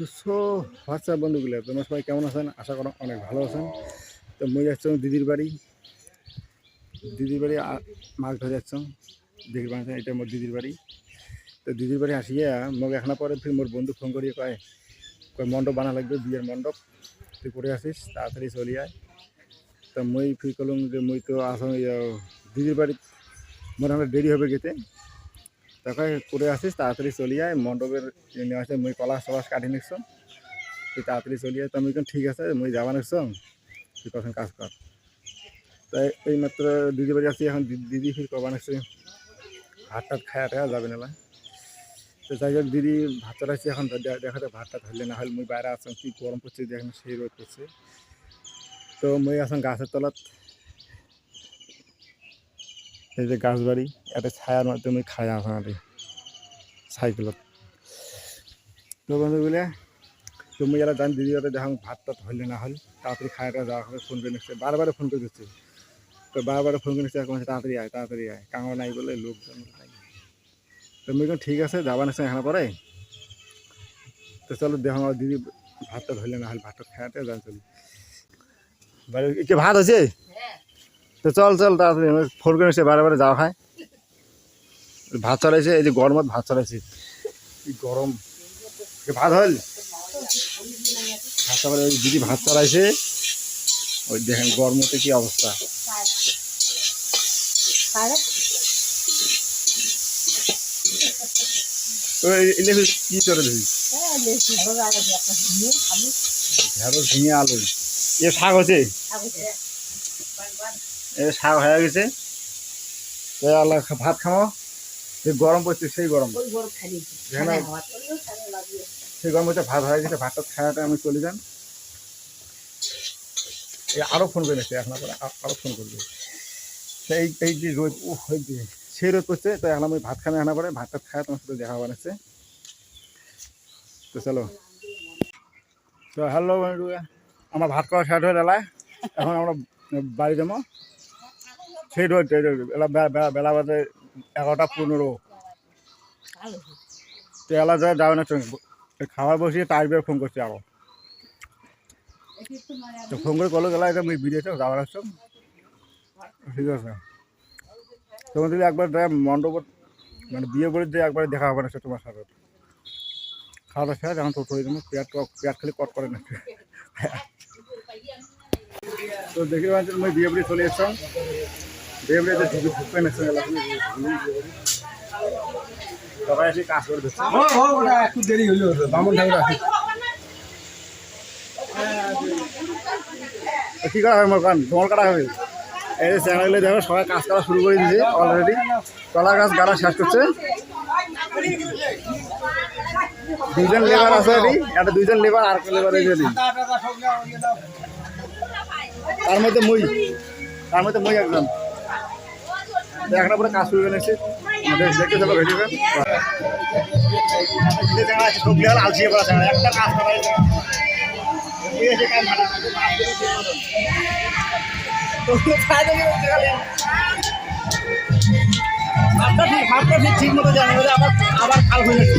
তো so WhatsApp বন্ধুগুলো? তোমরা সবাই কেমন আছেন? আশা করো অনেক ভালো আছেন। তো মই যাচ্ছ দিদির বাড়ি। দিদির বাড়ি মাছ ধরে যাচ্ছ। দিদির বাড়ি এটা মোর দিদির বাড়ি। তো দিদির বাড়ি আসিয়া মোক এখন পরে ফির মোর বন্ধু ফোন করিয়ে কয় কয়, মণ্ডপ বানা লাগবে, বিয়ের মণ্ডপ। তুই করে আসিস, তাড়াতাড়ি চলে আয়। তো মই ফির করলাম যে মই তো আসম দিদির বাড়ি আমরা দেরি হবে গেতে। তখন করে আসিস, তাড়াতাড়ি চলে আয়, মণ্ডপের আছে মই কলাস টলাস কাটি নিচ্ছ তুই তাড়াতাড়ি চলে আয়, তো আমি ঠিক আছে, মুই যাবা নিচ্ছ তুই কখন কাজ কর। তাই এই মাত্র দিদি বাড়ি আসছি এখন দিদি ফির কবা নিচ্ছে ভাত টাত খায়া টায়া যাবে না তো যাই হোক, দিদি ভাত চড়াইছে এখন দে- দেখাতে ভাত টাত হলে না হলে মুই বাইরে আসলাম কি গরম পড়ছে দেখেন সেই রোদ পড়ছে। তো মই আসলাম গাছের তলাত। এই যে গাছ বাড়ি এটা ছায়ার মধ্যে মুই খায়া আসলাম আর সাইকেলত তো বন্ধুগুলা তুমি যারা জান দিদি যাতে দেখাম ভাত টাত হলে না হল তাড়াতাড়ি খায়াটা যাওয়া হবে ফোন করে নিচ্ছে। বারবার ফোন করে দিচ্ছে। তো বারবার ফোন করে নিচ্ছে এখন তাড়াতাড়ি আয় তাড়াতাড়ি আয়। কাঙড় নাই বলে লোকজন নাই। তো আমি বললাম, ঠিক আছে যাবা নিচ্ছে এখানে পরে? তো চলো দেখো আমার দিদি ভাতটা ধরলে না হলে ভাতটা খায়াতে যান চলি। বাড়ি ভাত আছে তো চল চল, তাড়াতাড়ি ফোন করে বারে বারে যাওয়া খায় ভাত চড়াইছে, এই যে গরমত ভাত চড়াইছে। গরম। ভাত হল? ভাত তারপরে দিদি ভাত চড়াইছে। ওই দেখেন, গরমতে কি অবস্থা। কি দিবি ঢেঁড়স, ঝিঙে, আলু। এ শাক হচ্ছে? এ শাক হয়ে গেছে। তো আল্লাহ ভাত খামো। যে গরম পড়ছে সেই গরম। যেখানে সেই গরম হচ্ছে ভাত হয়ে গেছে ভাতটা খাওয়াটা আমি চলে যান। এই আরও ফোন করে নিচ্ছে এখন আরও ফোন করবে। এই এই যে রোদ ও যে সেই রোদ করছে তো এখন আমি ভাত খামে আনা পরে ভাতটা খাওয়া তোমার সাথে দেখা বানাচ্ছে তো চলো। তো হ্যালো বন্ধুরা আমার ভাত খাওয়া শেষ হয়ে এলায় এখন আমরা বাড়ি যাব। সেই বেলা বাজে এগারোটা পনেরো তো এলা যায় যাবে না খাবার বসিয়ে তার ফোন করছে আরও তো ফোন করে কলো, গেলা এটা আমি বিদেশে যাওয়ার আসছো ঠিক আছে। তোমার যদি একবার মণ্ডপ মানে বিয়ে করে দিয়ে একবার দেখা হবে না তোমার সাথে খাওয়া দাওয়া খেয়ে যখন তো পেঁয়াজ টক- খালি কট করে না তো দেখি বিয়ে বাড়ি চলে এসছিলাম বিয়ে ঢুকে ঢুকবে না সবাই এসে কাজ করে দিচ্ছে। একটু দেরি হইল বামন ঠাকুর আসে কি করা হবে মোর কান? তোমার কাটা হবে এই চ্যানেলে দেখো সবাই কাজ করা শুরু করে দিয়েছে অলরেডি কলা গাছ গাড়া শেষ করছে। দুইজন লেবার আছে এটি একটা দুইজন লেবার আর লেবার এই তার মধ্যে মই। তার মধ্যে মই একজন। তো পুরো কাজ শুরু দেখতে যাব ভেটিবে একটা ঠিক মতো আবার আবার খাল হয়ে যাচ্ছে।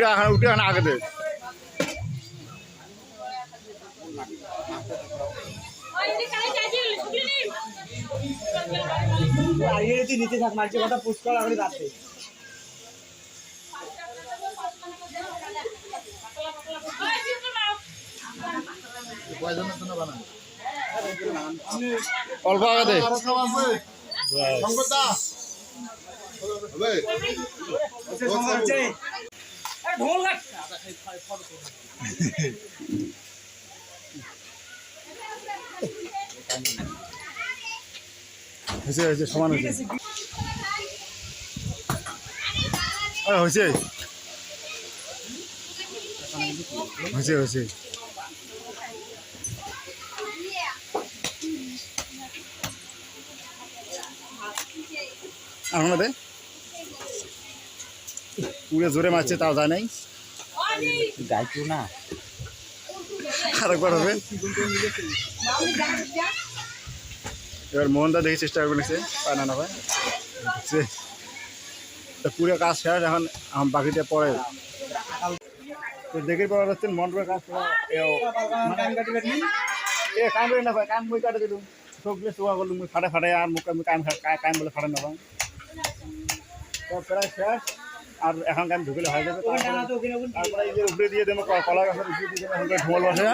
উঠে উঠে আগে দে। নিচে থাক মাঝে কথা পুষ করা করে রাতে অল্প আগে দে। হয়েছে হয়েছে সমান হয়েছে। হয়েছে। হয়েছে হয়েছে। দে। পুরো জোরে মারছে তাও যায় নাই। গাইছো না। আরেকবার হবে। এবার মোহনদা দেখে চেষ্টা করবে নিচ্ছে পায় না না বুঝছে তো পুরো কাজ শেষ এখন বাকিটা পরে। তো দেখে পড়া হচ্ছে মন্ডপের কাজ এ কাম করে না ভাই কাম মুই কাটে দিলুম। চোখলে চোয়া করলুম ফাটে ফাটে আর মুখ আমি কাম কাম বলে ফাটে না ভাই। তো প্রায় শেষ। আর এখন কাম ঢুকলে হয়ে যাবে, তারপরে এই যে উপরে দিয়ে দেবো কলা গাছের উপরে দিয়ে দেবো, এখন করে ঢোল বসে?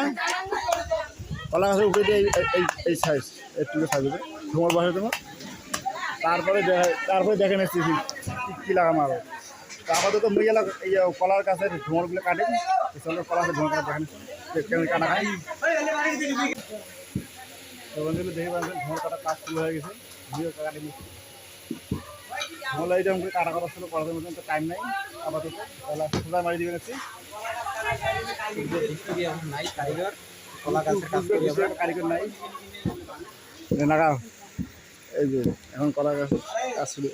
কলা গাছের উপরে দিয়ে এই- এই- সাইজ একটু সাইজ হবে ঢোল বসে দেবো। তারপরে তারপরে দেখে নিচ্ছি কী লাগাম আরও তো আপাতত মুই এলাকা এই কলার কাছের ঢোলগুলো কাটে এই কলা গাছের ঢোল কাটা দেখে নিচ্ছি, যে কেমন কাটা খাই তো বন্ধুগুলো দেখে পাচ্ছেন, ঢোল কাটা কাজ শুরু হয়ে গেছে, ভিডিও কাটে ঢোল এইরকম করে কাটা করা ছিল করার মতন তো টাইম নাই। আপাতত তাহলে সোজা মারি দিবে নিচ্ছি নাই কারিগর নাই নাগাও এই যে এখন কলা গাছ কাজ শুরু।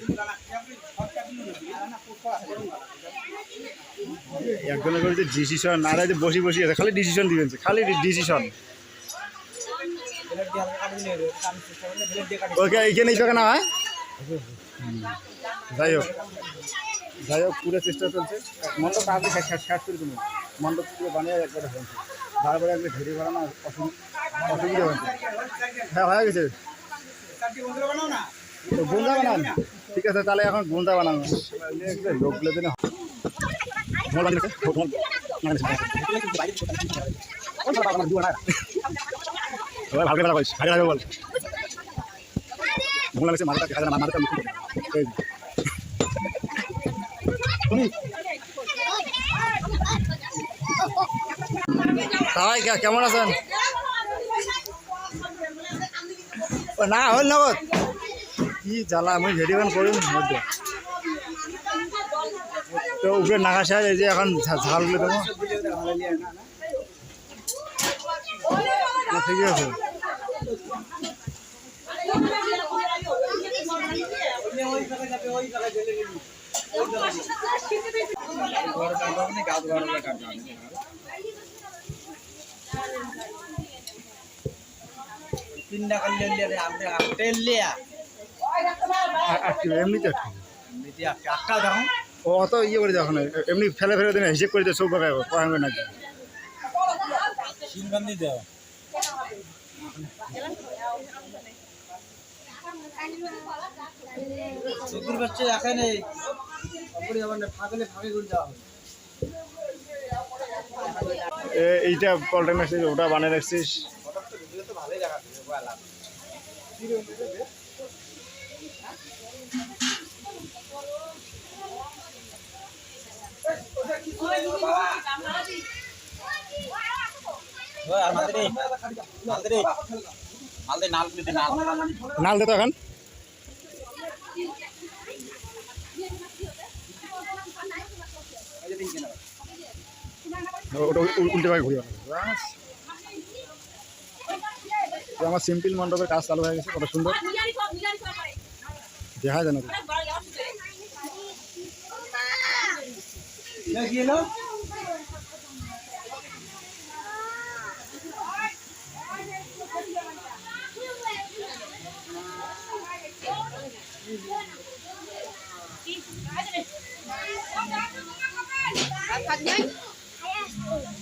একজনে করে যে ডিসিশন আর যে বসি বসি আছে খালি ডিসিশন দিবেন খালি ডিসিশন ওকে এইখানে এই না হয়? যাই হোক যাই হোক পুরো চেষ্টা চলছে। মণ্ডপ আগে শেষ করে তুমি মণ্ডপ পুরো বানিয়ে একবারে হয়েছে বারবার একবার ঘেরে বানানো অসুবিধা হচ্ছে। হ্যাঁ হয়ে গেছে। গুন্দা বানান। ঠিক আছে তাহলে এখন গুন্দা বানানো। লোকগুলো দিনে ভালো করে বল। বল লাগছে মালটা দেখা যায় না মালটা মুখ তুমি কে- কেমন আছেন? না হল নগদ কি জ্বালা আমি গান করি মধ্যে তো। উপরে নাগা সাহেব এই যে এখন ঝাল দেবো। না, ঠিকই আছে ওই জায়গায় যাবে ওই জায়গায় জেলে গেলি বড় কাটবো মানে গাছ বড় বড় কাটবো তিনটা করলে লিয়ে আপনি অত ইয়ে করে দেখো না এমনি ফেলে ফেলে দিনে হিসেব করে দিয়ে সব জায়গায় পড়াবে নাকি চতুর বাচ্চা দেখা নেই। অপরি আবার না যাওয়া হবে। এইটা পল্টন রাখছিস ওটা বানিয়ে রাখছিস? নাল দে তো এখন। ওটা উল- উল্টে ভাগে ঘুরে। তো আমার সিম্পল মণ্ডপের কাজ চালু হয়ে গেছে কত সুন্দর। দেখা যায় না এলো কোন গায়ে করছ হয়েছে গা ধুছু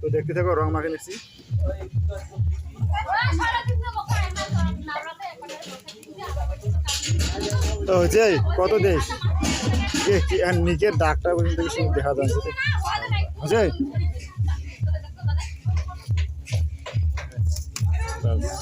তো দেখতে থাকো, রং মাখে নিচ্ছি। তো হচ্ছে কত দেশ? নিচের ডাকটা পর্যন্ত দেখা যাচ্ছে। ব্যাস।